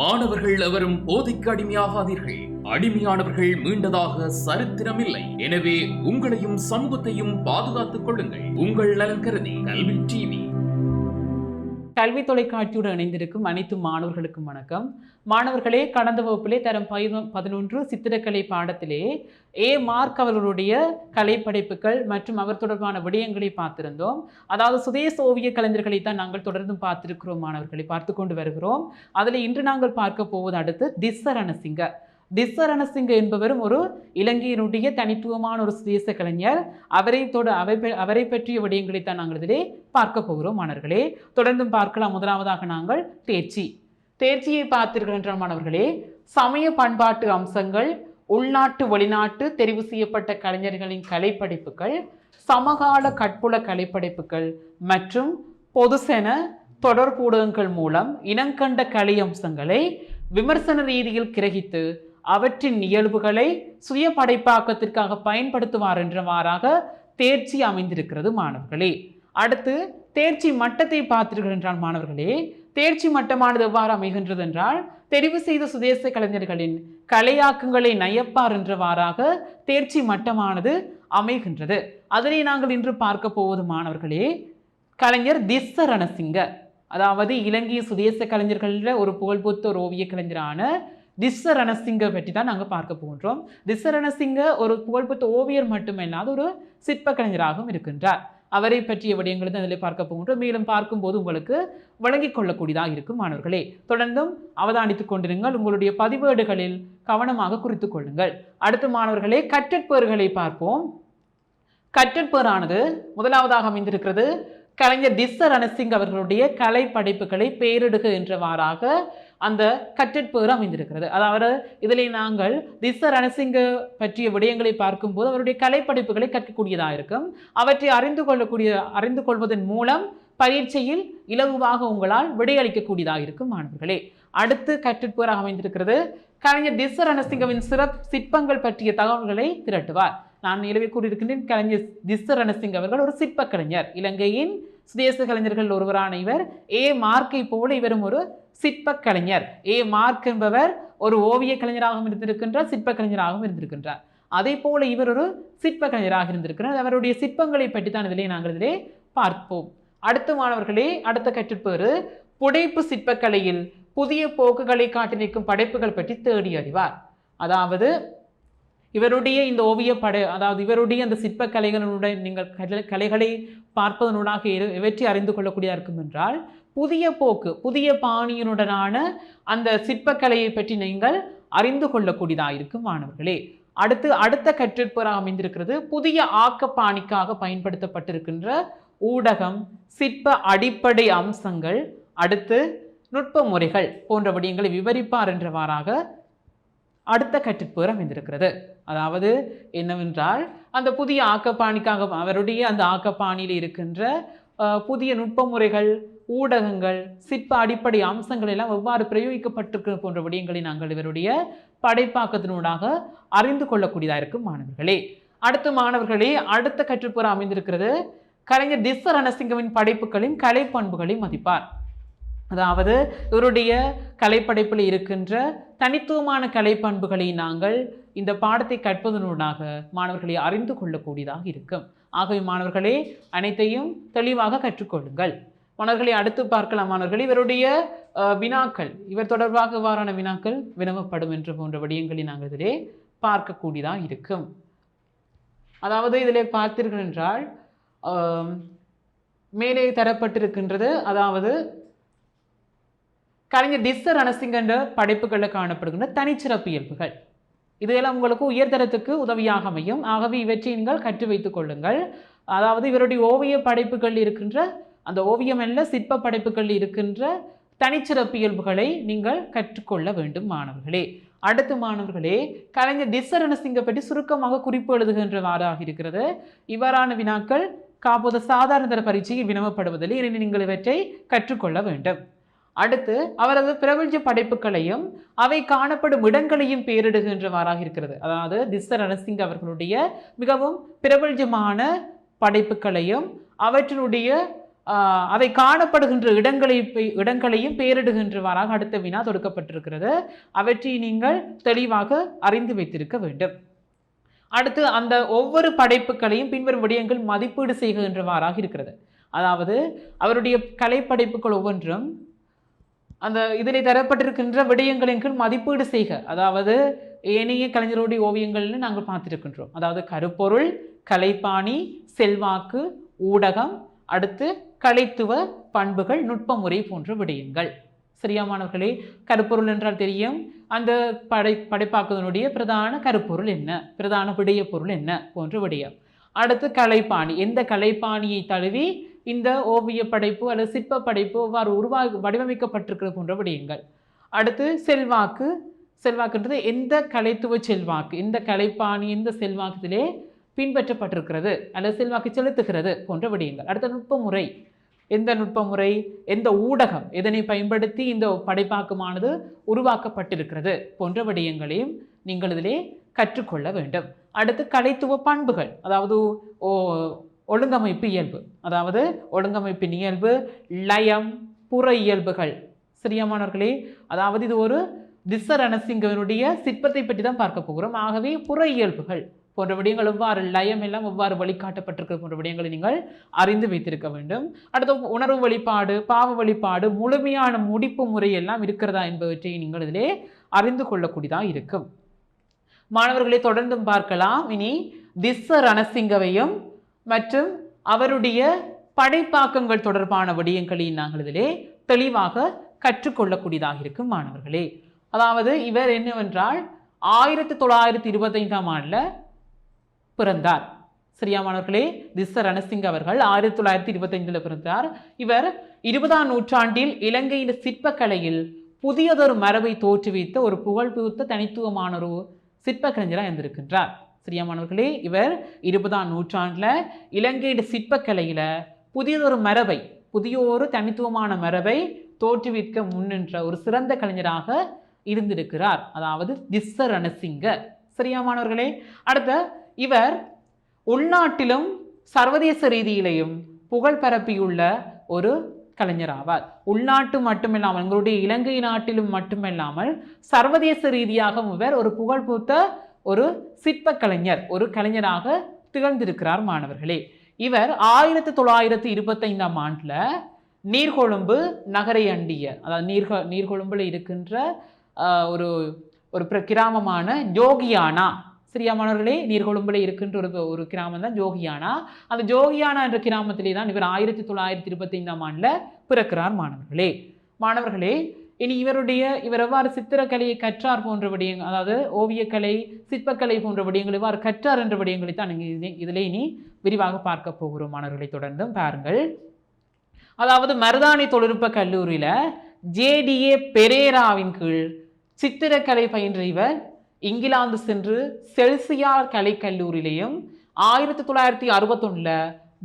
மாணவர்கள் எவரும் போதைக்கு அடிமையாகாதீர்கள். அடிமையானவர்கள் மீண்டதாக சரித்திரமில்லை. எனவே உங்களையும் சமூகத்தையும் பாதுகாத்துக் கொள்ளுங்கள். உங்கள் நலன் கருதி கல்வி டிவி. கல்வி தொலைக்காட்சியுடன் இணைந்திருக்கும் அனைத்து மாணவர்களுக்கும் வணக்கம். மாணவர்களே கடந்த வகுப்பிலே தரம் பதினொ- பதினொன்று சித்திரக்கலை பாடத்திலே ஏ மார்க் அவர்களுடைய கலைப்படைப்புகள் மற்றும் அவர் தொடர்பான விடயங்களை பார்த்திருந்தோம். அதாவது சுதேச ஓவிய கலைஞர்களை தான் நாங்கள் தொடர்ந்து பார்த்திருக்கிறோம் மாணவர்களை பார்த்து கொண்டு வருகிறோம். அதில் இன்று நாங்கள் பார்க்க போவது அடுத்து திஸ்ஸரணசிங்க திஸ்ஸரணசிங்க என்பவரும் ஒரு இலங்கையினுடைய தனித்துவமான ஒரு சுதேச கலைஞர். அவரை தொட அவை அவரை பற்றிய விடயங்களை தான் நாங்கள் இதிலே பார்க்க போகிறோம் மாணவர்களே. தொடர்ந்தும் பார்க்கலாம். முதலாவதாக நாங்கள் தேர்ச்சி. தேர்ச்சியை பார்த்தீர்கள் என்ற மாணவர்களே சமய பண்பாட்டு அம்சங்கள் உள்நாட்டு வெளிநாட்டு தெரிவு செய்யப்பட்ட கலைஞர்களின் கலைப்படைப்புகள் சமகால கட்புல கலைப்படைப்புகள் மற்றும் பொதுசென தொடர்பூடகங்கள் மூலம் இனங்கண்ட கலை அம்சங்களை விமர்சன ரீதியில் கிரகித்து அவற்றின் இயல்புகளை சுய படைப்பாக்கத்திற்காக பயன்படுத்துவார் என்றவாறாக தேர்ச்சி அமைந்திருக்கிறது மாணவர்களே. அடுத்து தேர்ச்சி மட்டத்தை பார்த்தீர்கள் என்றால் மாணவர்களே தேர்ச்சி மட்டமானது எவ்வாறு அமைகின்றது என்றால் தெரிவு செய்த சுதேச கலைஞர்களின் கலையாக்கங்களை நயப்பார் என்றவாறாக தேர்ச்சி மட்டமானது அமைகின்றது. அதனை நாங்கள் இன்று பார்க்க போவது மாணவர்களே கலைஞர் திஸ்ஸ ரணசிங்க அதாவது இலங்கை சுதேச கலைஞர்களில் ஒரு புகழ்பொத்த ஒரு ஓவிய கலைஞரான திஸ்ஸ ரணசிங்கை பற்றி தான் நாங்கள் பார்க்க போகின்றோம். திஸ்ஸ ரணசிங்க ஒரு புகழ்பெற்ற ஓவியர் மட்டுமல்லாத ஒரு சிற்ப கலைஞராகவும் இருக்கின்றார். அவரை பற்றிய விடயங்களை தான் பார்க்க போகின்றோம். மேலும் பார்க்கும்போது உங்களுக்கு வழங்கிக் கொள்ளக்கூடியதாக இருக்கும் மாணவர்களே. தொடர்ந்தும் அவதானித்துக் கொண்டிருங்கள். உங்களுடைய பதிவேடுகளில் கவனமாக குறித்து கொள்ளுங்கள். அடுத்து மாணவர்களே கற்றற்பேர்களை பார்ப்போம். கற்றற்பேரானது முதலாவதாக அமைந்திருக்கிறது. கலைஞர் திஸ்ஸ ரணசிங் அவர்களுடைய கலை படைப்புகளை பேரிடுக என்றவாறாக அந்த கற்றற்பேறு அமைந்திருக்கிறது. அதாவது இதில் நாங்கள் திச ரணசிங்க பற்றிய விடயங்களை பார்க்கும்போது அவருடைய கலைப்படைப்புகளை கற்கக்கூடியதாக இருக்கும். அவற்றை அறிந்து கொள்ளக்கூடிய அறிந்து கொள்வதன் மூலம் பரீட்சையில் இலகுவாக உங்களால் விடையளிக்கக்கூடியதாக இருக்கும் மாணவர்களே. அடுத்து கற்றற்பேறாக அமைந்திருக்கிறது. கலைஞர் திச ரணசிங்கவின் சிறப் சிற்பங்கள் பற்றிய தகவல்களை திரட்டுவார். நான் நிலவை கூறியிருக்கின்றேன் கலைஞர் திச ரணசிங் அவர்கள் ஒரு சிற்ப கலைஞர் இலங்கையின் சுதேச கலைஞர்கள் ஒருவரான இவர். ஏ. மார்க்கை போல இவரும் ஒரு சிற்பக் கலைஞர் ஏ. மார்க் என்பவர் ஒரு ஓவிய கலைஞராகவும் இருந்திருக்கின்றார் சிற்பக் கலைஞராகவும் இருந்திருக்கின்றார். அதே போல இவர் ஒரு சிற்ப கலைஞராக இருந்திருக்கிறார். அவருடைய சிற்பங்களை பற்றி தான் இதிலே நாங்கள் இதிலே பார்ப்போம். அடுத்த மாணவர்களே அடுத்த கற்றுப்பேறு புடைப்பு சிற்பக்கலையில் புதிய போக்குகளை காட்டி நிற்கும் படைப்புகள் பற்றி தேடி அறிவார். அதாவது இவருடைய இந்த ஓவிய படை அதாவது இவருடைய அந்த சிற்பக்கலைகளுடைய நீங்கள் கலைகளை பார்ப்பதனூடாக வெற்றி அறிந்து கொள்ளக்கூடியதாக இருக்கும் என்றால் புதிய போக்கு புதிய பாணியினுடனான அந்த சிற்பக்கலையை பற்றி நீங்கள் அறிந்து கொள்ளக்கூடியதாக இருக்கும் மாணவர்களே. அடுத்து அடுத்த கற்றிற்போராக அமைந்திருக்கிறது புதிய ஆக்கப்பாணிக்காக பயன்படுத்தப்பட்டிருக்கின்ற ஊடகம் சிற்ப அடிப்படை அம்சங்கள் அடுத்து நுட்ப முறைகள் போன்ற விடயங்களை விவரிப்பார் என்றவாறாக அடுத்த கற்றிற்பேர் அமைந்திருக்கிறது. அதாவது என்னவென்றால் அந்த புதிய ஆக்கப்பாணிக்காக அவருடைய அந்த ஆக்கப்பாணியில் இருக்கின்ற புதிய நுட்ப முறைகள் ஊடகங்கள் சிற்ப அடிப்படை அம்சங்கள் எல்லாம் எவ்வாறு பிரயோகிக்கப்பட்டிருக்கிற போன்ற விடயங்களை நாங்கள் இவருடைய படைப்பாக்கத்தினூடாக அறிந்து கொள்ளக்கூடியதாக இருக்கும் மாணவர்களே. அடுத்த மாணவர்களே அடுத்த கற்றுப்புற அமைந்திருக்கிறது. கலைஞர் திஸ்ஸ ரணசிங்கவின் படைப்புகளின் கலை பண்புகளை மதிப்பார். அதாவது இவருடைய கலைப்படைப்பில் இருக்கின்ற தனித்துவமான கலை பண்புகளை நாங்கள் இந்த பாடத்தை கற்பதனூடாக மாணவர்களை அறிந்து கொள்ளக்கூடியதாக இருக்கும். ஆகவே மாணவர்களே அனைத்தையும் தெளிவாக கற்றுக்கொள்ளுங்கள். மாணவர்களை அடுத்து பார்க்கலாம். மாணவர்கள் இவருடைய வினாக்கள் இவர் தொடர்பாக இவ்வாறான வினாக்கள் வினவப்படும் என்று போன்ற விடயங்களை நாங்கள் இதிலே பார்க்கக்கூடியதாக இருக்கும். அதாவது இதில் பார்த்தீர்கள் என்றால் மேலே தரப்பட்டிருக்கின்றது. அதாவது கலைஞர் திஸ்ஸ ரணசிங்க என்ற படைப்புகளில் காணப்படுகின்ற தனிச்சிறப்பு இயல்புகள். இதையெல்லாம் உங்களுக்கு உயர்தரத்துக்கு உதவியாக அமையும். ஆகவே இவற்றை நீங்கள் கற்று வைத்துக் கொள்ளுங்கள். அதாவது இவருடைய ஓவிய படைப்புகள் இருக்கின்ற அந்த ஓவியம் அல்ல சிற்ப படைப்புகள் இருக்கின்ற தனிச்சிறப்பு இயல்புகளை நீங்கள் கற்றுக்கொள்ள வேண்டும் மாணவர்களே. அடுத்து மாணவர்களே கலைஞர் திஸ்ஸ ரணசிங்க பற்றி சுருக்கமாக குறிப்பு எழுதுகின்றவாறாக இருக்கிறது. இவ்வாறான வினாக்கள் காப்போது சாதாரண தர பரீட்சையில் வினவப்படுவதில்லை. எனவே நீங்கள் இவற்றை கற்றுக்கொள்ள வேண்டும். அடுத்து அவரது பிரபஞ்ச படைப்புகளையும் அவை காணப்படும் இடங்களையும் பேரிடுகின்றவாறாக இருக்கிறது. அதாவது திஸ்ஸ ரணசிங் அவர்களுடைய மிகவும் பிரபஞ்சமான படைப்புகளையும் அவற்றினுடைய அவை அதை காணப்படுகின்ற இடங்களை இடங்களையும் பெயரிடுகின்றவாறாக அடுத்த வினா தொடுக்கப்பட்டிருக்கிறது. அவற்றை நீங்கள் தெளிவாக அறிந்து வைத்திருக்க வேண்டும். அடுத்து அந்த ஒவ்வொரு படைப்புகளையும் பின்வரும் விடயங்கள் மதிப்பீடு செய்கின்றவாறாக இருக்கிறது. அதாவது அவருடைய கலைப்படைப்புகள் ஒவ்வொன்றும் அந்த இதில் தரப்பட்டிருக்கின்ற விடயங்களின் கீழ் மதிப்பீடு செய்க. அதாவது ஏனைய கலைஞருடைய ஓவியங்கள்னு நாங்கள் பார்த்துருக்கின்றோம். அதாவது கருப்பொருள் கலைப்பாணி செல்வாக்கு ஊடகம் அடுத்து கலைத்துவ பண்புகள் நுட்பமுறை போன்ற விடயங்கள். சரியா மாணவர்களே? கருப்பொருள் என்றால் தெரியும். அந்த படை படைப்பாக்குதனுடைய பிரதான கருப்பொருள் என்ன? பிரதான விடய பொருள் என்ன? போன்ற விடயம். அடுத்து கலைப்பாணி. எந்த கலைப்பாணியை தழுவி இந்த ஓவிய படைப்பு அல்லது சிற்ப படைப்பு அவ்வாறு உருவா வடிவமைக்கப்பட்டிருக்கிறது போன்ற விடயங்கள். அடுத்து செல்வாக்கு. செல்வாக்குன்றது எந்த கலைத்துவ செல்வாக்கு? இந்த கலைப்பாணி இந்த செல்வாக்கத்திலே பின்பற்றப்பட்டிருக்கிறது? அல்லது செல்வாக்கு செலுத்துகிறது போன்ற விடயங்கள். அடுத்த நுட்பமுறை. எந்த நுட்பமுறை? எந்த ஊடகம்? எதனை பயன்படுத்தி இந்த படைப்பாக்கமானது உருவாக்கப்பட்டிருக்கிறது போன்ற விடயங்களையும் நீங்கள் இதிலே கற்றுக்கொள்ள வேண்டும். அடுத்து கலைத்துவ பண்புகள். அதாவது ஓ ஒழுங்கமைப்பு இயல்பு. அதாவது ஒழுங்கமைப்பின் இயல்பு லயம் புற இயல்புகள். சரியாமானவர்களே அதாவது இது ஒரு திஸ்ஸ ரணசிங்கவனுடைய சிற்பத்தை பற்றி தான் பார்க்க போகிறோம். ஆகவே புற இயல்புகள் போன்ற விடயங்கள் எவ்வாறு லயம் எல்லாம் எவ்வாறு வழிகாட்டப்பட்டிருக்கிறது போன்ற விடயங்களை நீங்கள் அறிந்து வைத்திருக்க வேண்டும். அடுத்து உணர்வு வழிபாடு பாவ வழிபாடு முழுமையான முடிப்பு முறை எல்லாம் இருக்கிறதா என்பவற்றை நீங்கள் இதிலே அறிந்து கொள்ளக்கூடியதாக இருக்கும். மாணவர்களை தொடர்ந்தும் பார்க்கலாம். இனி திஸ்ஸ ரணசிங்கவையும் மற்றும் அவருடைய படைப்பாக்கங்கள் தொடர்பான விடயங்களையும் நாங்கள் இதிலே தெளிவாக கற்றுக்கொள்ளக்கூடியதாக இருக்கும் மாணவர்களே. அதாவது இவர் என்னவென்றால் ஆயிரத்தி தொள்ளாயிரத்தி இருபத்தைந்தாம் ஆண்டில் பிறந்தார். சரியா மாணவர்களே? திஸ்ஸ ரணசிங்க அவர்கள் ஆயிரத்தி தொள்ளாயிரத்தி இருபத்தைந்தில் பிறந்தார். இவர் இருபதாம் நூற்றாண்டில் இலங்கையின் சிற்பக்கலையில் புதியதொரு மரபை தோற்றுவித்த ஒரு புகழ்பெய்த்த தனித்துவமான ஒரு சிற்பக்கலைஞராக இருந்திருக்கின்றார். பிரியமானவர்களே மாணவர்களே இவர் இருபதாம் நூற்றாண்டில் இலங்கையின் சிற்பக்கலையில் புதியதொரு மரபை புதிய ஒரு தனித்துவமான மரபை தோற்றுவிக்க முன்னின்ற ஒரு சிறந்த கலைஞராக இருந்திருக்கிறார். அதாவது திஸ்ஸ ரணசிங்க சரியா மாணவர்களே அடுத்த இவர் உள்நாட்டிலும் சர்வதேச ரீதியிலையும் புகழ் பரப்பியுள்ள ஒரு கலைஞர் ஆவார் உள்நாட்டு மட்டுமில்லாமல் எங்களுடைய இலங்கை நாட்டிலும் மட்டுமில்லாமல் சர்வதேச ரீதியாகவும் இவர் ஒரு புகழ்பூத்த ஒரு சிற்ப கலைஞர் ஒரு கலைஞராக திகழ்ந்திருக்கிறார் மாணவர்களே. இவர் ஆயிரத்தி தொள்ளாயிரத்தி இருபத்தைந்தாம் ஆண்டில் நீர்கொழும்பு நகரை அண்டிய அதாவது நீர்க நீர்கொழும்பில் இருக்கின்ற ஒரு ஒரு பிர- கிராமமான ஜோகியானா சரியா மாணவர்களே நீர்கொழும்பில் இருக்கின்ற ஒரு ஒரு கிராமம் தான் ஜோகியானா. அந்த ஜோகியானா என்ற கிராமத்திலே தான் இவர் ஆயிரத்தி தொள்ளாயிரத்தி இருபத்தைந்தாம் ஆண்டில் பிறக்கிறார் மாணவர்களே. மாணவர்களே இனி இவருடைய இவர் எவ்வாறு சித்திரக்கலையை கற்றார் போன்ற விடயங்கள் அதாவது ஓவியக்கலை சிற்பக்கலை போன்ற விடயங்கள் எவ்வாறு கற்றார் என்ற விடயங்களை தான் நீங்கள் இதில் இனி விரிவாக பார்க்க போகிறோம் மாணவர்களை தொடர்ந்தும். பாருங்கள். அதாவது மருதாணி தொழில்நுட்ப கல்லூரியில் ஜேடிஏ பெரேராவின் கீழ் சித்திரக்கலை பயின்ற இவர் இங்கிலாந்து சென்று செல்சியார் கலைக்கல்லூரியிலையும் ஆயிரத்தி தொள்ளாயிரத்தி அறுபத்தொன்னில்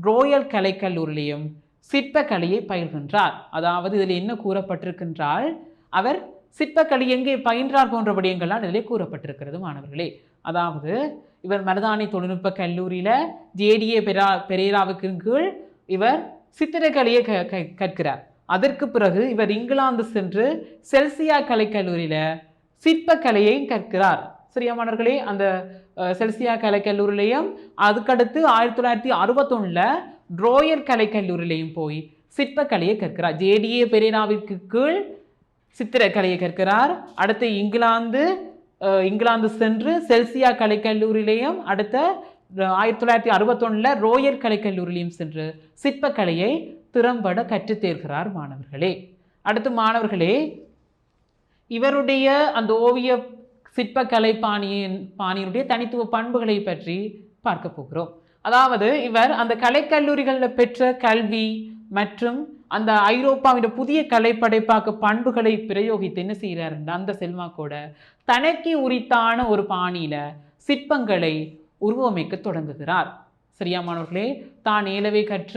ரோயல் கலைக்கல்லூரிலையும் சிற்பக்கலையை பயில்கின்றார். அதாவது இதில் என்ன கூறப்பட்டிருக்கின்றால் அவர் சிற்பக்கலை எங்கே பயின்றார் போன்ற விடயங்கள்லாம் இதிலே கூறப்பட்டிருக்கிறது மாணவர்களே. அதாவது இவர் மருதாணி தொழில்நுட்ப கல்லூரியில் ஜேடிஏ பெரா பெரேராவுக்கு கீழ் இவர் சித்திரக்கலையை க க- கற்கிறார். அதற்கு பிறகு இவர் இங்கிலாந்து சென்று செல்சியா கலைக்கல்லூரியில் சிற்பக்கலையை கற்கிறார். சிறியமானவர்களே மாணவர்களே? அந்த செல்சியா கலைக்கல்லூரிலையும் அதுக்கடுத்து ஆயிரத்தி தொள்ளாயிரத்தி அறுபத்தொன்னில் ரோயல் கலைக்கல்லூரிலையும் போய் சிற்பக்கலையை கற்கிறார். ஜேடிஏ பெரேராவிற்கு கீழ் சித்திரக்கலையை கற்கிறார். அடுத்து இங்கிலாந்து இங்கிலாந்து சென்று செல்சியா கலைக்கல்லூரியிலையும் அடுத்த ஆயிரத்தி தொள்ளாயிரத்தி அறுபத்தொன்னில் ரோயர் கலைக்கல்லூரியிலையும் சென்று சிற்பக்கலையை திறம்பட கற்றுத்தேர்கிறார் மாணவர்களே. அடுத்து மாணவர்களே இவருடைய அந்த ஓவிய சிற்பக்கலை பாணியின் பாணியினுடைய தனித்துவ பண்புகளை பற்றி பார்க்க போகிறோம். அதாவது இவர் அந்த கலைக்கல்லூரிகளில் பெற்ற கல்வி மற்றும் அந்த ஐரோப்பாவின் புதிய கலைப்படைப்பாக்கு பண்புகளை பிரயோகித்து என்ன செய்கிறார் அந்த செல்வாக்கோட தனக்கு உரித்தான ஒரு பாணியில் சிற்பங்களை உருவமைக்க தொடங்குகிறார். சரியாமானவர்களே தான் ஏலவே கற்ற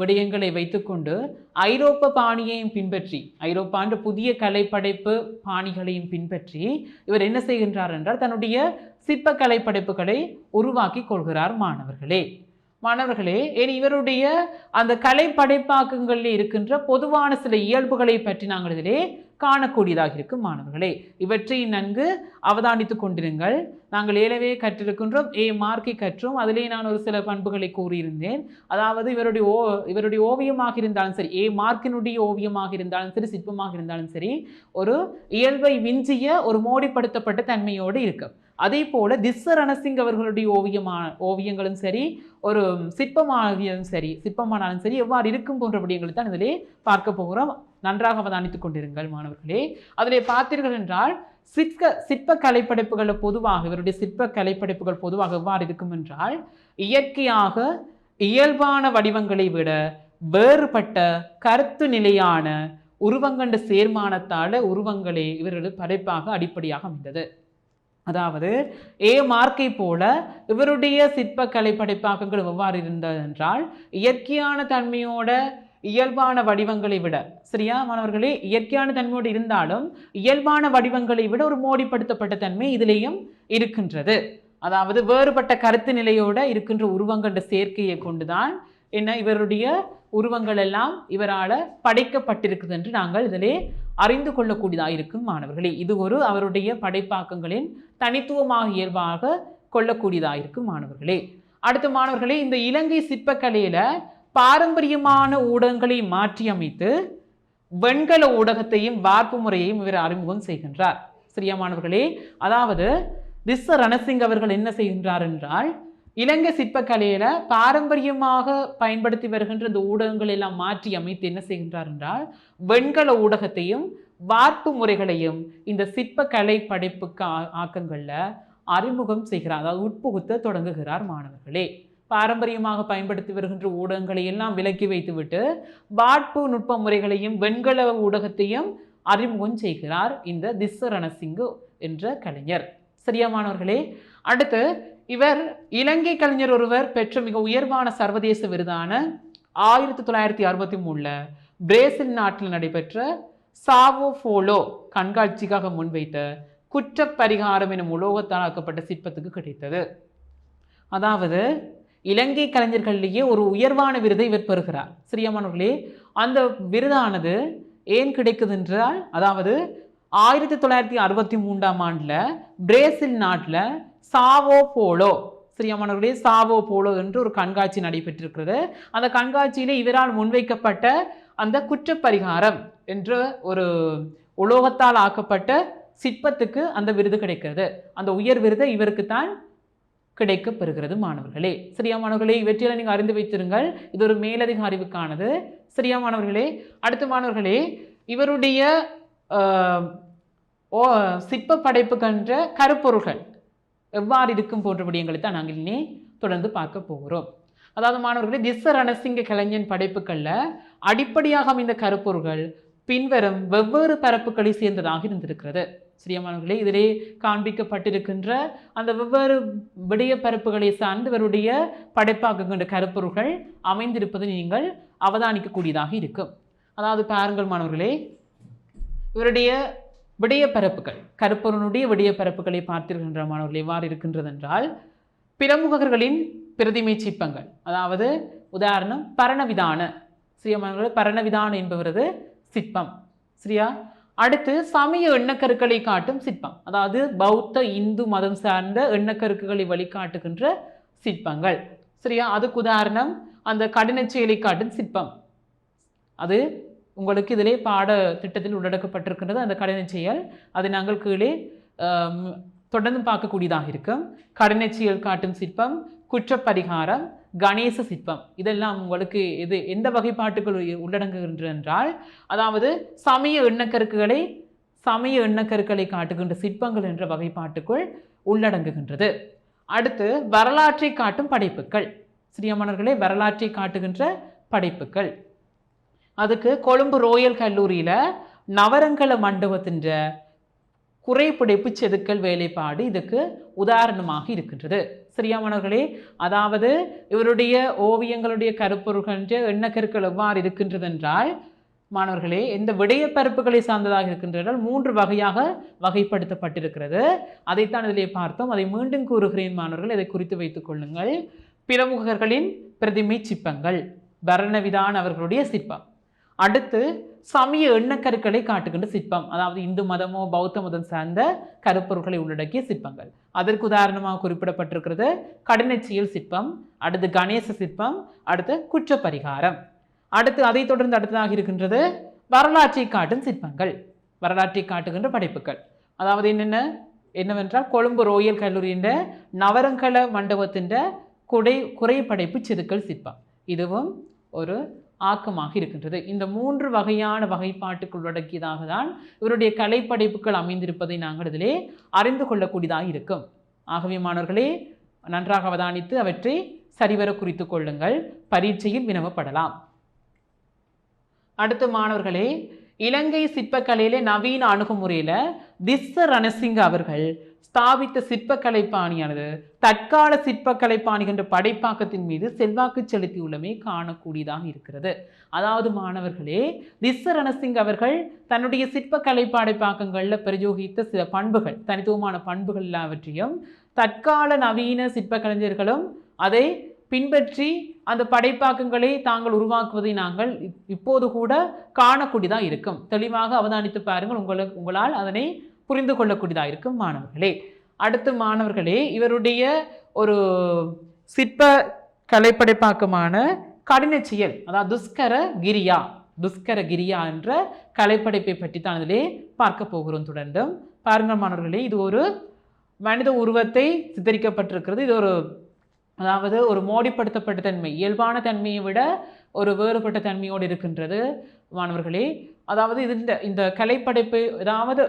விடயங்களை வைத்துக்கொண்டு ஐரோப்ப பாணியையும் பின்பற்றி ஐரோப்பான்ற புதிய கலைப்படைப்பு பாணிகளையும் பின்பற்றி இவர் என்ன செய்கின்றார் என்றால் தன்னுடைய சிற்ப கலைப்படைப்புகளை உருவாக்கி கொள்கிறார் மாணவர்களே. மாணவர்களே ஏன் இவருடைய அந்த கலை படைப்பாக்கங்களில் இருக்கின்ற பொதுவான சில இயல்புகளை பற்றி நாங்கள் இதிலே காணக்கூடியதாக இருக்கும் மாணவர்களே. இவற்றை நன்கு அவதானித்துக் கொண்டிருங்கள். நாங்கள் ஏழவே கற்றிருக்கின்றோம் ஏ மார்க்கை கற்றோம். அதிலே நான் ஒரு சில பண்புகளை கூறியிருந்தேன். அதாவது இவருடைய ஓ இவருடைய ஓவியமாக இருந்தாலும் சரி ஏ மார்க்கினுடைய ஓவியமாக இருந்தாலும் சரி சிற்பமாக இருந்தாலும் சரி ஒரு இயல்பை விஞ்சிய ஒரு மோடிப்படுத்தப்பட்ட தன்மையோடு இருக்கும். அதே போல திஸ்ஸ ரணசிங் அவர்களுடைய ஓவியமா ஓவியங்களும் சரி ஒரு சிற்பமாகியும் சரி சிற்பமானாலும் சரி எவ்வாறு இருக்கும் போன்ற விடயங்களை தான் இதிலே பார்க்க போகிறோம். நன்றாக அவதானித்துக் கொண்டிருங்கள் மாணவர்களே. அதிலே பார்த்தீர்கள் என்றால் சிற்ப சிற்ப கலைப்படைப்புகளில் பொதுவாக இவருடைய சிற்ப கலைப்படைப்புகள் பொதுவாக எவ்வாறு இருக்கும் என்றால் இயற்கையாக இயல்பான வடிவங்களை விட வேறுபட்ட கருத்து நிலையான உருவங்கண்ட சேர்மானத்தால உருவங்களே இவரது படைப்பாக அடிப்படையாக அமைந்தது. அதாவது ஏ மார்க்கை போல இவருடைய சிற்பக்கலை படைப்பாக்கங்கள் எவ்வாறு இருந்தது என்றால் இயற்கையான தன்மையோட இயல்பான வடிவங்களை விட சரியா? மாணவர்களே இயற்கையான தன்மையோடு இருந்தாலும் இயல்பான வடிவங்களை விட ஒரு மோடிப்படுத்தப்பட்ட தன்மை இதிலேயும் இருக்கின்றது. அதாவது வேறுபட்ட கருத்து நிலையோட இருக்கின்ற உருவங்கண்ட சேர்க்கையை கொண்டுதான் என்ன இவருடைய உருவங்கள் எல்லாம் இவரால் படைக்கப்பட்டிருக்குது என்று நாங்கள் இதிலே அறிந்து கொள்ளக்கூடியதாக இருக்கும் மாணவர்களே. இது ஒரு அவருடைய படைப்பாக்கங்களின் தனித்துவமாக இயல்பாக கொள்ளக்கூடியதாக இருக்கும் மாணவர்களே. அடுத்த மாணவர்களே இந்த இலங்கை சிற்பக்கலையில் பாரம்பரியமான ஊடகங்களை மாற்றி அமைத்து வெண்கல ஊடகத்தையும் வார்ப்பு முறையையும் இவர் அறிமுகம் செய்கின்றார். சரியா மாணவர்களே அதாவது திஸ்ஸ ரணசிங் அவர்கள் என்ன செய்கின்றார் என்றால் இலங்கை சிற்பக்கலையில பாரம்பரியமாக பயன்படுத்தி வருகின்ற இந்த ஊடகங்கள் எல்லாம் மாற்றி அமைத்து என்ன செய்கின்றார் என்றால் வெண்கல ஊடகத்தையும் வார்ப்பு முறைகளையும் இந்த சிற்பக்கலை படைப்புக்கு ஆக்கங்களில் அறிமுகம் செய்கிறார் அதாவது உட்புகுத்த தொடங்குகிறார் மாணவர்களே. பாரம்பரியமாக பயன்படுத்தி வருகின்ற ஊடகங்களை எல்லாம் விலக்கி வைத்துவிட்டு வாட்பு நுட்ப முறைகளையும் வெண்கல ஊடகத்தையும் அறிமுகம் செய்கிறார் இந்த திஸ்ஸ ரணசிங்கு என்ற கலைஞர். சரியா மாணவர்களே அடுத்து இவர் இலங்கை கலைஞர் ஒருவர் பெற்ற மிக உயர்வான சர்வதேச விருதான ஆயிரத்தி தொள்ளாயிரத்தி அறுபத்தி மூணில் பிரேசில் நாட்டில் நடைபெற்ற சாவோ ஃபோலோ கண்காட்சிக்காக முன்வைத்த குற்றப்பரிகாரம் எனும் உலோகத்தால் ஆக்கப்பட்ட சிற்பத்துக்கு கிடைத்தது. அதாவது இலங்கை கலைஞர்களிலேயே ஒரு உயர்வான விருதை இவர் பெறுகிறார். சரியாமானவர்களே அந்த விருதானது ஏன் கிடைக்குது என்றால் அதாவது ஆயிரத்தி தொள்ளாயிரத்தி அறுபத்தி மூன்றாம் ஆண்டில் பிரேசில் நாட்டில் சாவோ போலோ சரியாமானவர்களே சாவோ போலோ என்று ஒரு கண்காட்சி நடைபெற்றிருக்கிறது. அந்த கண்காட்சியிலே இவரால் முன்வைக்கப்பட்ட அந்த குற்றப்பரிகாரம் என்ற ஒரு உலோகத்தால் ஆக்கப்பட்ட சிற்பத்துக்கு அந்த விருது கிடைக்கிறது. அந்த உயர் விருதை இவருக்கு தான் கிடைக்கப்பெறுகிறது மாணவர்களே. சரியா மாணவர்களே? இவற்றையெல்லாம் நீங்கள் அறிந்து வைத்திருங்கள். இது ஒரு மேலதிக அறிவுக்கானது. சரியா மாணவர்களே? அடுத்த மாணவர்களே இவருடைய ஓ சிற்ப படைப்புகின்ற கருப்பொருள்கள் எவ்வாறு இருக்கும் போன்ற விடயங்களை தான் நாங்கள் இனி தொடர்ந்து பார்க்க போகிறோம். அதாவது மாணவர்களே திஸ்ஸ ரணசிங்க கலைஞன் படைப்புகளில் அடிப்படையாக அமைந்த கருப்பொருள்கள் பின்வரும் வெவ்வேறு பரப்புகளை சேர்ந்ததாக இருந்திருக்கிறது. சிறியமானவர்களே இதிலே காண்பிக்கப்பட்டிருக்கின்ற அந்த வெவ்வேறு விடய பரப்புகளை சார்ந்து இவருடைய படைப்பாக்குகின்ற கருப்பொருள்கள் அமைந்திருப்பது நீங்கள் அவதானிக்கக்கூடியதாக இருக்கும். அதாவது பாருங்கள் மாணவர்களே இவருடைய விடயப்பரப்புகள் கருப்பொருளுடைய விடயப்பரப்புகளை பார்த்திருக்கின்ற மாணவர்கள் எவ்வாறு இருக்கின்றது என்றால் பிரமுகர்களின் பிரதிமை சிற்பங்கள் அதாவது உதாரணம் பரணவிதான சரியா பரணவிதான என்பவரது சிற்பம் சரியா? அடுத்து சமய எண்ணக்கருக்களை காட்டும் சிற்பம். அதாவது பௌத்த இந்து மதம் சார்ந்த எண்ணக்கருக்குகளை வழிகாட்டுகின்ற சிற்பங்கள். சரியா? அதுக்கு உதாரணம் அந்த கடின செயலை காட்டும் சிற்பம். அது உங்களுக்கு இதிலே பாட திட்டத்தில் உள்ளடக்கப்பட்டிருக்கின்றது அந்த கடின செயல். அது நாங்கள் கீழே தொடர்ந்து பார்க்கக்கூடியதாக இருக்கும். கடினச் செயல் காட்டும் சிற்பம் குற்றப்பரிகாரம் கணேச சிற்பம். இதெல்லாம் உங்களுக்கு இது எந்த வகைப்பாட்டுகள் உள்ளடங்குகின்றன என்றால் அதாவது சமய எண்ணக்கருக்குகளை சமய எண்ணக்கருக்களை காட்டுகின்ற சிற்பங்கள் என்ற வகைப்பாட்டுக்குள் உள்ளடங்குகின்றது. அடுத்து வரலாற்றை காட்டும் படைப்புகள். சிறியமணர்களே வரலாற்றை காட்டுகின்ற படைப்புகள். அதுக்கு கொழும்பு ரோயல் கல்லூரியில் நவரங்கல மண்டபத்தின்ற குறைப்பிடிப்பு செதுக்கல் வேலைப்பாடு இதுக்கு உதாரணமாக இருக்கின்றது. சரியா மாணவர்களே அதாவது இவருடைய ஓவியங்களுடைய கருப்பொருள்கள் எண்ணக்கருக்கள் எவ்வாறு இருக்கின்றது என்றால் மாணவர்களே இந்த விடயப்பரப்புகளை சார்ந்ததாக இருக்கின்றனால் மூன்று வகையாக வகைப்படுத்தப்பட்டிருக்கிறது. அதைத்தான் இதிலே பார்த்தோம். அதை மீண்டும் கூறுகிறேன் மாணவர்கள் இதை குறித்து வைத்துக் கொள்ளுங்கள். பிரமுகர்களின் பிரதிமை சிற்பங்கள் பரணவிதான் அவர்களுடைய சிற்பம். அடுத்து சமய எண்ணக்கருக்களை காட்டுகின்ற சிற்பம். அதாவது இந்து மதமோ பௌத்த மதம் சார்ந்த கருப்பொருட்களை உள்ளடக்கிய சிற்பங்கள். அதற்கு உதாரணமாக குறிப்பிடப்பட்டிருக்கிறது கடினச்சியல் சிற்பம் அடுத்து கணேச சிற்பம் அடுத்து குற்றப்பரிகாரம். அடுத்து அதைத் தொடர்ந்து அடுத்ததாக இருக்கின்றது வரலாற்றை காட்டும் சிற்பங்கள் வரலாற்றை காட்டுகின்ற படைப்புகள். அதாவது என்னென்ன? என்னவென்றால் கொழும்பு ரோயல் கல்லூரியின் நவரங்கல மண்டபத்தின் குடை குறைப்படைப்பு செதுக்கல் சிற்பம். இதுவும் ஒரு ஆக்கமாக இருக்கின்றது. இந்த மூன்று வகையான வகைப்பாட்டுக்குள் உள்ளடக்கியதாக தான் இவருடைய கலைப்படைப்புகள் அமைந்திருப்பதை நாங்கள் இதிலே அறிந்து கொள்ளக்கூடியதாக இருக்கும். ஆகவே மாணவர்களே நன்றாக அவதானித்து அவற்றை சரிவர குறித்து கொள்ளுங்கள். பரீட்சையில் வினவப்படலாம். அடுத்து மாணவர்களே இலங்கை சிற்பக்கலையிலே நவீன அணுகுமுறையில் திஸ்ஸ ரணசிங்க அவர்கள் ஸ்தாபித்த சிற்பக்கலை பாணியானது தற்கால சிற்பக்கலை பாணிகின்ற படைப்பாக்கத்தின் மீது செல்வாக்கு செலுத்தியுள்ளமே காணக்கூடியதாக இருக்கிறது. அதாவது மாணவர்களே திஸ்ஸ ரணசிங் அவர்கள் தன்னுடைய சிற்பக்கலை படைப்பாக்கங்களில் பிரயோகித்த சில பண்புகள் தனித்துவமான பண்புகள் எல்லாவற்றையும் தற்கால நவீன சிற்பக்கலைஞர்களும் அதை பின்பற்றி அந்த படைப்பாக்கங்களை தாங்கள் உருவாக்குவதை நாங்கள் இப்- இப்போது கூட காணக்கூடியதாக இருக்கும். தெளிவாக அவதானித்து பாருங்கள். உங்களுக்கு உங்களால் அதனை புரிந்து கொள்ளக்கூடியதாக இருக்கும் மாணவர்களே. அடுத்து மாணவர்களே இவருடைய ஒரு சிற்ப கலைப்படைப்பாக்கமான கடின செயல் அதாவது துஷ்கர கிரியா துஷ்கர கிரியா என்ற கலைப்படைப்பை பற்றி தான் அதிலே பார்க்க போகிறோம் தொடர்ந்தும். பாருங்கள் மாணவர்களே இது ஒரு மனித உருவத்தை சித்தரிக்கப்பட்டிருக்கிறது. இது ஒரு அதாவது ஒரு மோடிப்படுத்தப்பட்ட தன்மை இயல்பான தன்மையை விட ஒரு வேறுபட்ட தன்மையோடு இருக்கின்றது. மாணவர்களே அதாவது இது இந்த இந்த கலைப்படைப்பு ஏதாவது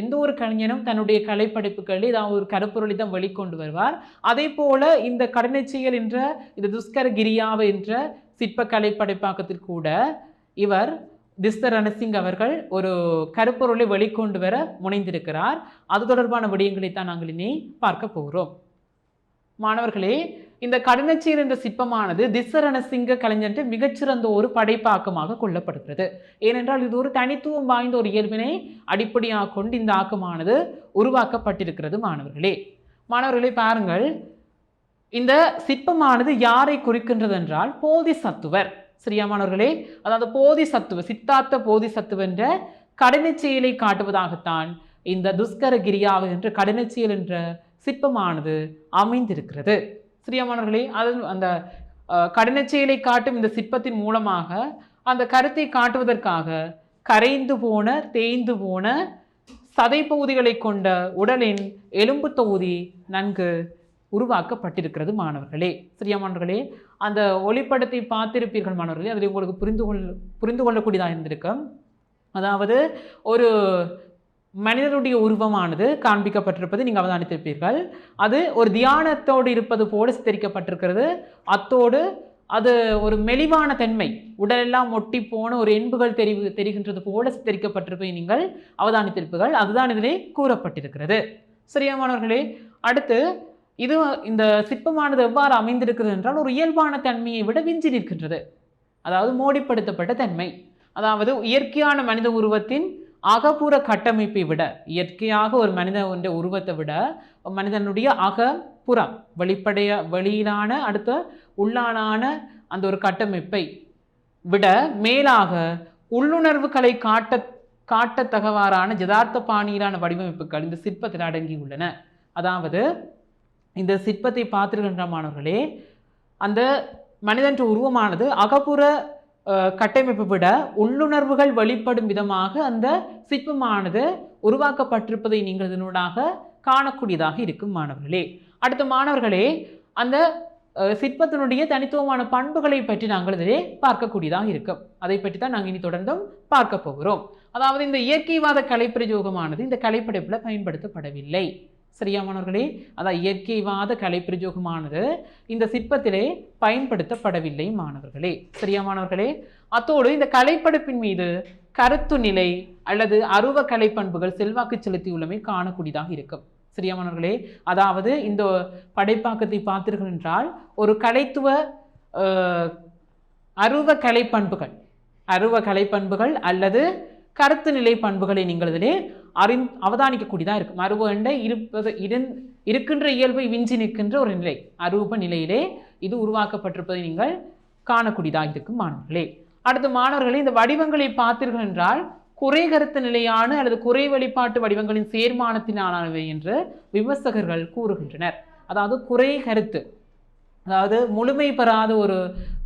எந்த ஒரு கலைஞனும் தன்னுடைய கலைப்படைப்புகளில் ஏதாவது ஒரு கருப்பொருளை தான் வெளிக்கொண்டு வருவார். அதே போல இந்த கடனைச்செயல் என்ற இந்த துஷ்கர கிரியாவை என்ற சிற்ப கலைப்படைப்பாக்கத்தில் கூட இவர் திஸ்தர் ரணசிங் அவர்கள் ஒரு கருப்பொருளை வெளிக்கொண்டு வர முனைந்திருக்கிறார். அது தொடர்பான விடயங்களை தான் நாங்கள் இனி பார்க்க போகிறோம். மாணவர்களே இந்த கடனச்சீர் என்ற சிற்பமானது திசரணசிங்க கலைஞர்கிட்ட மிகச்சிறந்த ஒரு படைப்பாக்கமாக கொள்ளப்படுகிறது. ஏனென்றால் இது ஒரு தனித்துவம் வாய்ந்த ஒரு இயல்பினை அடிப்படையாக கொண்டு இந்த ஆக்கமானது உருவாக்கப்பட்டிருக்கிறது மாணவர்களே. மாணவர்களே பாருங்கள். இந்த சிற்பமானது யாரை குறிக்கின்றது என்றால் போதிசத்துவர். சரியா மாணவர்களே? அதாவது போதிசத்துவ சித்தார்த்த போதிசத்துவ என்ற கடினச் செயலை காட்டுவதாகத்தான் இந்த துஷ்கர கிரியாவு என்ற கடினச்செயல் என்ற சிற்பமானது அமைந்திருக்கிறது. சரியா அது அந்த அஹ், செயலை காட்டும் இந்த சிற்பத்தின் மூலமாக அந்த கருத்தை காட்டுவதற்காக கரைந்து போன தேய்ந்து போன சதை பகுதிகளை கொண்ட உடலின் எலும்பு தொகுதி நன்கு உருவாக்கப்பட்டிருக்கிறது மாணவர்களே. சரியா மாணவர்களே அந்த ஒளிப்படத்தை பார்த்திருப்பீர்கள் மாணவர்களே. அதில் உங்களுக்கு புரிந்து கொள் புரிந்து கொள்ளக்கூடியதாக இருந்திருக்கும். அதாவது ஒரு மனிதனுடைய உருவமானது காண்பிக்கப்பட்டிருப்பது நீங்கள் அவதானித்திருப்பீர்கள். அது ஒரு தியானத்தோடு இருப்பது போல சித்தரிக்கப்பட்டிருக்கிறது. அத்தோடு அது ஒரு மெலிவான தன்மை உடலெல்லாம் ஒட்டி போன ஒரு எண்புகள் தெரிவு தெரிகின்றது போல சித்தரிக்கப்பட்டிருப்பதை நீங்கள் அவதானித்திருப்பீர்கள். அதுதான் இதிலே கூறப்பட்டிருக்கிறது. சரியா மாணவர்களே அடுத்து இது இந்த சிற்பமானது எவ்வாறு அமைந்திருக்கிறது என்றால் ஒரு இயல்பான தன்மையை விட விஞ்சி நிற்கின்றது. அதாவது மோடிப்படுத்தப்பட்ட தன்மை. அதாவது இயற்கையான மனித உருவத்தின் அகப்புற கட்டமைப்பை விட இயற்கையாக ஒரு மனிதனுடைய உருவத்தை விட மனிதனுடைய அகப்புறம் வெளிப்படைய வெளியிலான அடுத்த உள்ளானான அந்த ஒரு கட்டமைப்பை விட மேலாக உள்ளுணர்வுகளை காட்ட காட்டத்தகவாறான யதார்த்த பாணியிலான வடிவமைப்புகள் இந்த சிற்பத்தில் அடங்கியுள்ளன. அதாவது இந்த சிற்பத்தை பார்த்திருக்கின்ற மாணவர்களே அந்த மனிதன்ற உருவமானது அகப்புற கட்டமைப்பை விட உள்ளுணர்வுகள் வெளிப்படும் விதமாக அந்த சிற்பமானது உருவாக்கப்பட்டிருப்பதை நீங்கள் இதனூடாக காணக்கூடியதாக இருக்கும் மாணவர்களே. அடுத்த மாணவர்களே அந்த சிற்பத்தினுடைய தனித்துவமான பண்புகளை பற்றி நாங்கள் இதிலே பார்க்கக்கூடியதாக இருக்கும். அதை பற்றி தான் நாங்கள் இனி தொடர்ந்தும் பார்க்க போகிறோம். அதாவது இந்த இயற்கைவாத கலைப்பிரயோகமானது இந்த கலைப்படைப்பில் பயன்படுத்தப்படவில்லை. சரியா மாணவர்களே அதான் இயற்கைவாத கலை பிரஜோகமானது இந்த சிற்பத்திலே பயன்படுத்தப்படவில்லை மாணவர்களே. சரியா மாணவர்களே அத்தோடு இந்த கலைப்படைப்பின் மீது கருத்து நிலை அல்லது அருவ கலைப்பண்புகள் செல்வாக்கு செலுத்தியுள்ளமை காணக்கூடியதாக இருக்கும். சரியா மாணவர்களே அதாவது இந்த படைப்பாக்கத்தை பார்த்தீர்கள் என்றால் ஒரு கலைத்துவ அருவ கலை பண்புகள் அருவ கலைப்பண்புகள் அல்லது கருத்து நிலை பண்புகளை நீங்கள் இதிலே அறிந் அவதானிக்கக்கூடியதாக இருக்கும் அருவ என்ற இருப்பது இருந் இருக்கின்ற இயல்பை விஞ்சி நிற்கின்ற ஒரு நிலை. அரூப நிலையிலே இது உருவாக்கப்பட்டிருப்பதை நீங்கள் காணக்கூடியதாக இருக்கும் மாணவர்களே. அடுத்து மாணவர்களே இந்த வடிவங்களை பார்த்தீர்கள் என்றால் குறை கருத்து நிலையான அல்லது குறை வழிபாட்டு வடிவங்களின் சேர்மானத்தினானவை என்று விமர்சகர்கள் கூறுகின்றனர். அதாவது குறை கருத்து. அதாவது முழுமை பெறாத ஒரு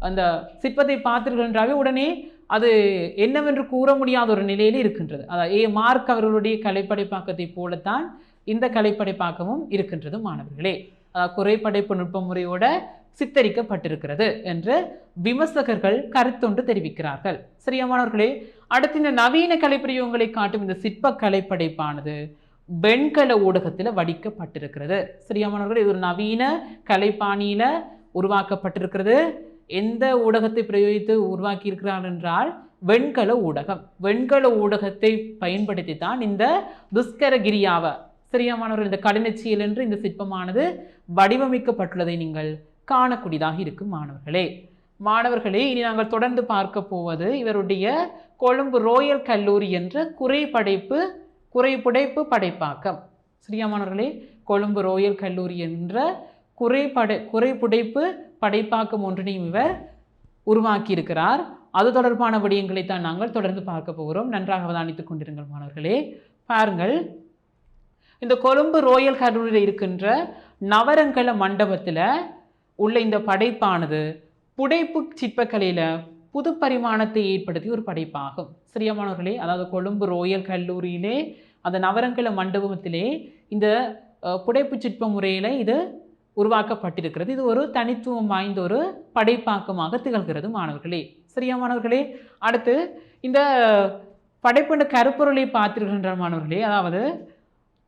அந்த சிற்பத்தை பார்த்தீர்கள் என்றாவே உடனே அது என்னவென்று கூற முடியாத ஒரு நிலையில் இருக்கின்றது. அதாவது ஏ. மார்க் அவர்களுடைய கலைப்படைப்பாக்கத்தை போலத்தான் இந்த கலைப்படைப்பாக்கமும் இருக்கின்றது மாணவர்களே. அதாவது குறைப்படைப்பு நுட்ப முறையோட சித்தரிக்கப்பட்டிருக்கிறது என்று விமர்சகர்கள் கருத்தொன்று தெரிவிக்கிறார்கள். சரியா மாணவர்களே? அடுத்து இந்த நவீன கலைப்பிரயோகங்களை காட்டும் இந்த சிற்ப கலைப்படைப்பானது வெண்கல ஊடகத்தில் வடிக்கப்பட்டிருக்கிறது. சரியா இது ஒரு நவீன கலைப்பாணியில் உருவாக்கப்பட்டிருக்கிறது. எந்த ஊடகத்தை பிரயோகித்து உருவாக்கியிருக்கிறார் என்றால் வெண்கல ஊடகம். வெண்கல ஊடகத்தை பயன்படுத்தி தான் இந்த துஷ்கரகிரியாவை சிறியமானவர்கள் மாணவர்கள் இந்த கடினச்சியல் என்று இந்த சிற்பமானது வடிவமைக்கப்பட்டுள்ளதை நீங்கள் காணக்கூடியதாக இருக்கும் மாணவர்களே. மாணவர்களே இனி நாங்கள் தொடர்ந்து பார்க்க போவது இவருடைய கொழும்பு ரோயல் கல்லூரி என்ற குறைபடைப்பு குறைபுடைப்பு படைப்பாக்கம். சரியா மாணவர்களே கொழும்பு ரோயல் கல்லூரி என்ற குறைபடை குறைபுடைப்பு படைப்பாக்கம் ஒன்றினையும் இவர் உருவாக்கியிருக்கிறார். அது தொடர்பான விடயங்களை தான் நாங்கள் தொடர்ந்து பார்க்க போகிறோம். நன்றாக அவதானித்துக் கொண்டிருங்கள் மாணவர்களே. பாருங்கள். இந்த கொழும்பு ரோயல் கல்லூரியில் இருக்கின்ற நவரங்கல மண்டபத்தில் உள்ள இந்த படைப்பானது புடைப்பு சிற்பக்கலையில் புது பரிமாணத்தை ஏற்படுத்தி ஒரு படைப்பாகும். சிறியமானவர்களே அதாவது கொழும்பு ரோயல் கல்லூரியிலே அந்த நவரங்கல மண்டபத்திலே இந்த புடைப்பு சிற்ப முறையில் இது உருவாக்கப்பட்டிருக்கிறது. இது ஒரு தனித்துவம் வாய்ந்த ஒரு படைப்பாக்கமாக திகழ்கிறது மாணவர்களே. சரியா மாணவர்களே? அடுத்து இந்த படைப்புண்ட கருப்பொருளை பார்த்திருக்கின்ற மாணவர்களே அதாவது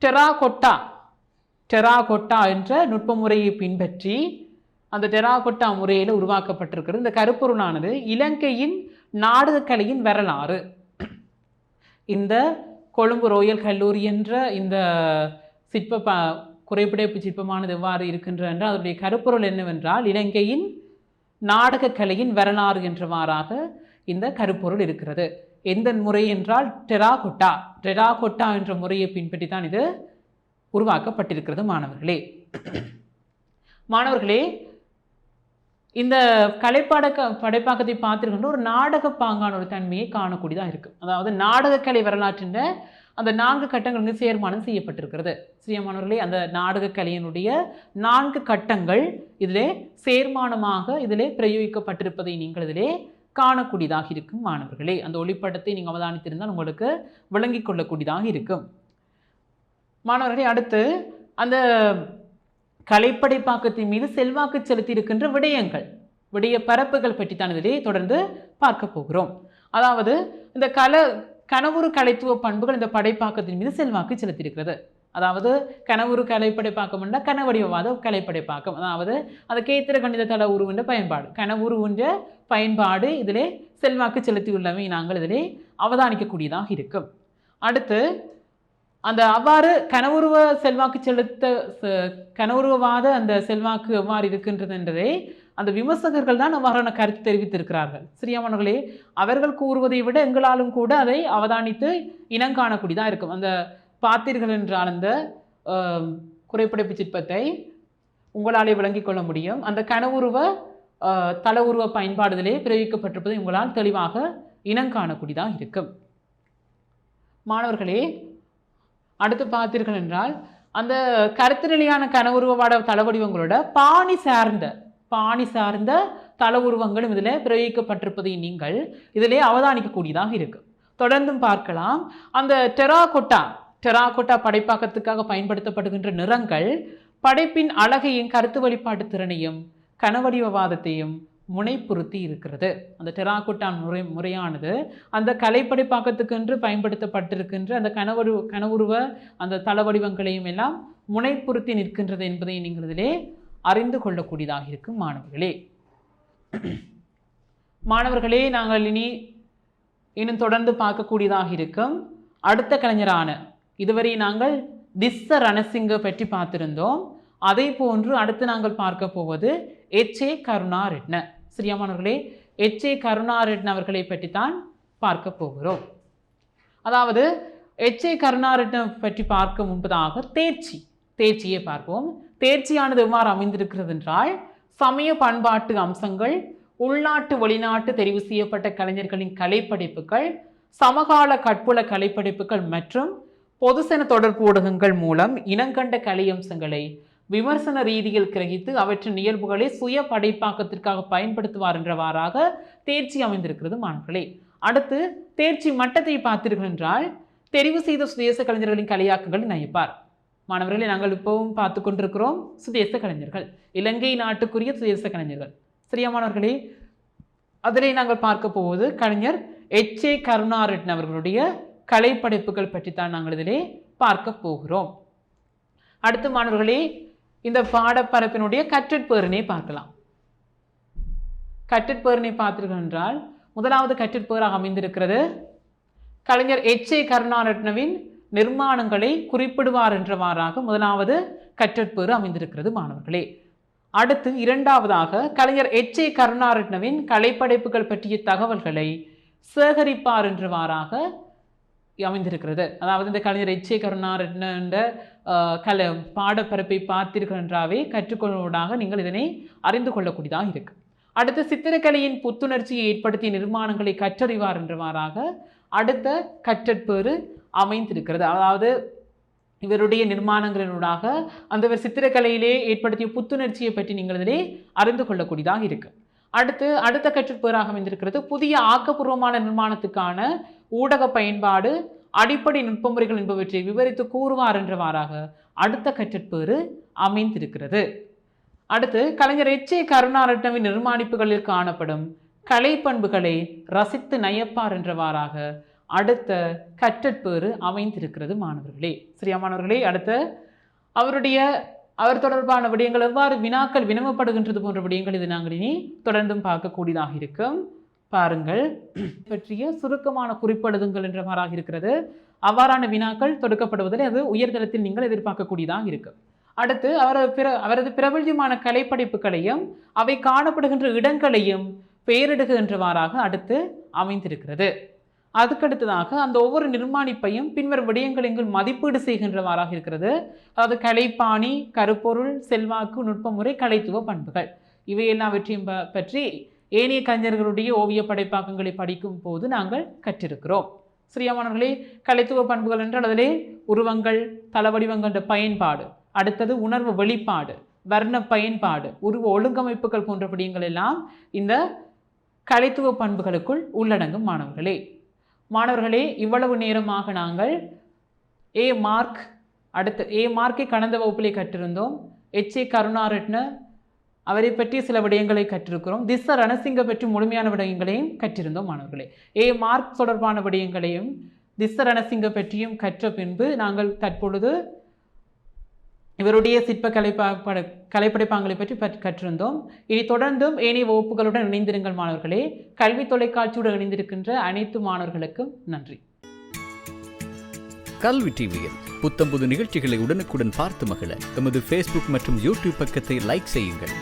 டெராகொட்டா டெராகொட்டா என்ற நுட்ப முறையை பின்பற்றி அந்த டெராகொட்டா முறையில் உருவாக்கப்பட்டிருக்கிறது. இந்த கருப்பொருளானது இலங்கையின் நாடகக்கலையின் வரலாறு. இந்த கொழும்பு ரோயல் கல்லூரி என்ற இந்த சிற்ப ப சிற்பமானது எவ்வாறு இருக்கின்ற என்றால் அதனுடைய கருப்பொருள் என்னவென்றால் இலங்கையின் நாடகக்கலையின் வரலாறு என்றவாறாக இந்த கருப்பொருள் இருக்கிறது. எந்த முறை என்றால் டெராகொட்டா. டெராகொட்டா என்ற முறையை பின்பற்றி தான் இது உருவாக்கப்பட்டிருக்கிறது மாணவர்களே. மாணவர்களே இந்த கலைப்பாடக்க படைப்பாக்கத்தை பார்த்துருக்கின்ற ஒரு நாடக பாங்கான ஒரு தன்மையை காணக்கூடியதாக இருக்குது அதாவது நாடகக்கலை வரலாற்றின் அந்த நான்கு கட்டங்கள் வந்து சேர்மானம் செய்யப்பட்டிருக்கிறது. சிறியமானவர்களே அந்த நாடக கலையினுடைய நான்கு கட்டங்கள் இதிலே சேர்மானமாக இதிலே பிரயோகிக்கப்பட்டிருப்பதை நீங்கள் இதிலே காணக்கூடியதாக இருக்கும் மாணவர்களே. அந்த ஒளிப்படத்தை நீங்கள் அவதானித்திருந்தால் உங்களுக்கு விளங்கி கொள்ளக்கூடியதாக இருக்கும். மாணவர்களே அடுத்து அந்த கலைப்படைப்பாக்கத்தின் மீது செல்வாக்கு செலுத்தி இருக்கின்ற விடயங்கள் விடய பரப்புகள் பற்றி தான் இதிலே தொடர்ந்து பார்க்க போகிறோம். அதாவது இந்த கலை கணவரு கலைத்துவ பண்புகள் இந்த படைப்பாக்கத்தின் மீது செல்வாக்கு செலுத்தியிருக்கிறது. அதாவது கனவுறு கலைப்படைப்பாக்கம்னா என்றால் கனவடிவவாத கலைப்படைப்பாக்கம். அதாவது அந்த கேத்திர கணித தள உருவின்ற பயன்பாடு. கனவுருவென்ற பயன்பாடு இதிலே செல்வாக்கு செலுத்தியுள்ளவை நாங்கள் இதிலே அவதானிக்கக்கூடியதாக இருக்கும். அடுத்து அந்த அவ்வாறு கனவுருவ செல்வாக்கு செலுத்த ச- கனவுருவவாத அந்த செல்வாக்கு எவ்வாறு இருக்கின்றது என்றதை அந்த விமர்சகர்கள் தான் அவ்வாறான கருத்து தெரிவித்திருக்கிறார்கள். சிறியமானவர்களே அவர்கள் கூறுவதை விட எங்களாலும் கூட அதை அவதானித்து இனங்காணக்கூடியதாக இருக்கும். அந்த பார்த்தீர்கள் என்றால் அந்த குறைப்படைப்பு சிற்பத்தை உங்களாலே விளங்கிக் கொள்ள முடியும். அந்த கனவுருவ தல உருவ பயன்பாடுதலே பிரயோகிக்கப்பட்டிருப்பதை உங்களால் தெளிவாக இனங்காணக்கூடியதாக இருக்கும். மாணவர்களே அடுத்து பார்த்தீர்கள் என்றால் அந்த கருத்து நிலையான கனவுருவவாட தள பாணி சார்ந்த பாணி சார்ந்த தல உருவங்களும் இதில் பிரயோகிக்கப்பட்டிருப்பதை நீங்கள் இதிலே அவதானிக்கக்கூடியதாக இருக்கு. தொடர்ந்தும் பார்க்கலாம். அந்த டெராகோட்டா டெராகோட்டா படைப்பாக்கத்துக்காக பயன்படுத்தப்படுகின்ற நிறங்கள் படைப்பின் அழகையும் கருத்து வழிபாட்டு திறனையும் கனவடிவவாதத்தையும் முனைப்புறுத்தி இருக்கிறது. அந்த டெராகோட்டா முறை முறையானது அந்த கலைப்படைப்பாக்கத்துக்கென்று பயன்படுத்தப்பட்டிருக்கின்ற அந்த கனவரு கனவுருவ அந்த தள வடிவங்களையும் எல்லாம் முனைப்புறுத்தி நிற்கின்றது என்பதை நீங்கள் இதிலே அறிந்து கொள்ளக்கூடியதாக இருக்கும் மாணவர்களே. மாணவர்களே நாங்கள் இனி இன்னும் தொடர்ந்து பார்க்கக்கூடியதாக இருக்கும். அடுத்த கலைஞரான இதுவரை நாங்கள் திஸ்ஸ ரணசிங்க பற்றி பார்த்திருந்தோம். அதே போன்று அடுத்து நாங்கள் பார்க்க போவது எச். ஏ. கருணாரெட்ன. சரியாமானவர்களே எச். ஏ. கருணாரெட்ன அவர்களை பற்றி தான் பார்க்க போகிறோம். அதாவது எச். ஏ. கருணாரட்னம் பற்றி பார்க்க முன்பதாக தேர்ச்சி தேர்ச்சியை பார்ப்போம். தேர்ச்சியானது எவ்வாறு அமைந்திருக்கிறது என்றால் சமய பண்பாட்டு அம்சங்கள் உள்நாட்டு வெளிநாட்டு தெரிவு செய்யப்பட்ட கலைஞர்களின் கலைப்படைப்புகள் சமகால கற்புல கலைப்படைப்புகள் மற்றும் பொதுசன தொடர்பு ஊடகங்கள் மூலம் இனங்கண்ட கலை அம்சங்களை விமர்சன ரீதியில் கிரகித்து அவற்றின் இயல்புகளை சுய படைப்பாக்கத்திற்காக பயன்படுத்துவார் என்றவாறாக தேர்ச்சி அமைந்திருக்கிறது மாணவர்களே அடுத்து தேர்ச்சி மட்டத்தை பார்த்தீர்கள் என்றால் தெரிவு செய்த சுதேச கலைஞர்களின் கலையாக்கங்களை நயப்பார். மாணவர்களை நாங்கள் இப்போவும் பார்த்து கொண்டிருக்கிறோம். சுதேச கலைஞர்கள். இலங்கை நாட்டுக்குரிய சுதேச கலைஞர்கள். சரியா மாணவர்களே அதிலே நாங்கள் பார்க்க போவது கலைஞர் எச். ஏ. கருணாரட்ன அவர்களுடைய கலைப்படைப்புகள் பற்றித்தான் நாங்கள் இதிலே பார்க்க போகிறோம். அடுத்து மாணவர்களே இந்த பாடப்பரப்பினுடைய கற்றற்பேரினை பார்க்கலாம். கற்றற்பேரினை பார்த்தீர்கள் என்றால் முதலாவது கற்றற்பேராக அமைந்திருக்கிறது கலைஞர் எச். ஏ. கருணாரட்னவின் நிர்மாணங்களை குறிப்பிடுவார் என்றவாறாக முதலாவது கற்றற்பேறு அமைந்திருக்கிறது மாணவர்களே. அடுத்து இரண்டாவதாக கலைஞர் எச். ஏ. கருணாரட்னவின் கலைப்படைப்புகள் பற்றிய தகவல்களை சேகரிப்பார் என்றவாறாக அமைந்திருக்கிறது. அதாவது இந்த கலைஞர் எச். ஏ. கருணாரட்ன கலை கல பாடப்பரப்பை பார்த்தீர்கள் என்றாவே கற்றுக்கொள்வதாக நீங்கள் இதனை அறிந்து கொள்ளக்கூடியதாக இருக்கு. அடுத்து சித்திரக்கலையின் புத்துணர்ச்சியை ஏற்படுத்திய நிர்மாணங்களை கற்றறிவார் என்றவாறாக அடுத்த கற்றற்பேறு அமைந்திருக்கிறது. அதாவது இவருடைய நிர்மாணங்களினூடாக அந்த சித்திரக்கலையிலே ஏற்படுத்திய புத்துணர்ச்சியை பற்றி நீங்கள் இதிலே அறிந்து கொள்ளக்கூடியதாக இருக்கு. அடுத்து அடுத்த கற்றற்பேறாக அமைந்திருக்கிறது புதிய ஆக்கப்பூர்வமான நிர்மாணத்துக்கான ஊடக பயன்பாடு அடிப்படை நுட்பமுறைகள் என்பவற்றை விவரித்து கூறுவார் என்றவாறாக அடுத்த கற்றற்பேறு அமைந்திருக்கிறது. அடுத்து கலைஞர் எச். ஏ. கருணாரட்னவின் நிர்மாணிப்புகளில் காணப்படும் கலை பண்புகளை ரசித்து நயப்பார் என்றவாறாக அடுத்த கற்றற்பேறு அமைந்திருக்கிறது மாணவர்களே. சரியா மாணவர்களே அடுத்த அவருடைய அவர் தொடர்பான விடயங்கள் எவ்வாறு வினாக்கள் வினவப்படுகின்றது போன்ற விடயங்கள் இது நாங்கள் இனி தொடர்ந்தும் பார்க்கக்கூடியதாக இருக்கும். பாருங்கள். பற்றிய சுருக்கமான குறிப்பெழுதுங்கள் என்றவாறாக இருக்கிறது. அவ்வாறான வினாக்கள் தொடுக்கப்படுவதில் அது உயர்தளத்தில் நீங்கள் எதிர்பார்க்கக்கூடியதாக இருக்கும் அடுத்து அவரது பிற அவரது பிரபல்யமான கலைப்படைப்புகளையும் அவை காணப்படுகின்ற இடங்களையும் பெயரிடுகின்றவாறாக அடுத்து அமைந்திருக்கிறது. அதுக்கடுத்ததாக அந்த ஒவ்வொரு நிர்மாணிப்பையும் பின்வரும் விடயங்கள் எங்கள் மதிப்பீடு செய்கின்றவாறாக இருக்கிறது. அதாவது கலைப்பாணி கருப்பொருள் செல்வாக்கு நுட்பமுறை கலைத்துவ பண்புகள். இவை எல்லாவற்றையும் ப- பற்றி ஏனைய கலைஞர்களுடைய ஓவிய படைப்பாக்கங்களை படிக்கும் போது நாங்கள் கற்றிருக்கிறோம். சிறியமானவர்களே கலைத்துவ பண்புகள் என்றால் அதிலே உருவங்கள் தளவடிவங்கள பயன்பாடு அடுத்தது உணர்வு வெளிப்பாடு வர்ண பயன்பாடு உருவ ஒழுங்கமைப்புகள் போன்ற விடயங்கள் எல்லாம் இந்த கலைத்துவ பண்புகளுக்குள் உள்ளடங்கும் மாணவர்களே. மாணவர்களே இவ்வளவு நேரமாக நாங்கள் ஏ மார்க் அடுத்து ஏ மார்க்கை கடந்த வகுப்பிலே கற்றிருந்தோம். எச் ஏ கருணாரட்ன அவரை பற்றி சில விடயங்களை கற்றிருக்கிறோம். திஸ்ஸ ரணசிங்க பற்றி முழுமையான விடயங்களையும் கற்றிருந்தோம் மாணவர்களே. ஏ மார்க் தொடர்பான விடயங்களையும் திஸ்ஸ ரணசிங்க பற்றியும் கற்ற பின்பு நாங்கள் தற்பொழுது இவருடைய சிற்ப கலைப்பா கலைப்படைப்பாங்களை பற்றி பற்றி கற்றிருந்தோம். இனி தொடர்ந்தும் ஏனைய வகுப்புகளுடன் இணைந்திருங்கள் மாணவர்களே. கல்வி தொலைக்காட்சியுடன் இணைந்திருக்கின்ற அனைத்து மாணவர்களுக்கும் நன்றி. கல்வி டிவியில் புத்தம்புது நிகழ்ச்சிகளை உடனுக்குடன் பார்த்து மகிழ எமது ஃபேஸ்புக் மற்றும் யூடியூப் பக்கத்தை லைக் செய்யுங்கள்.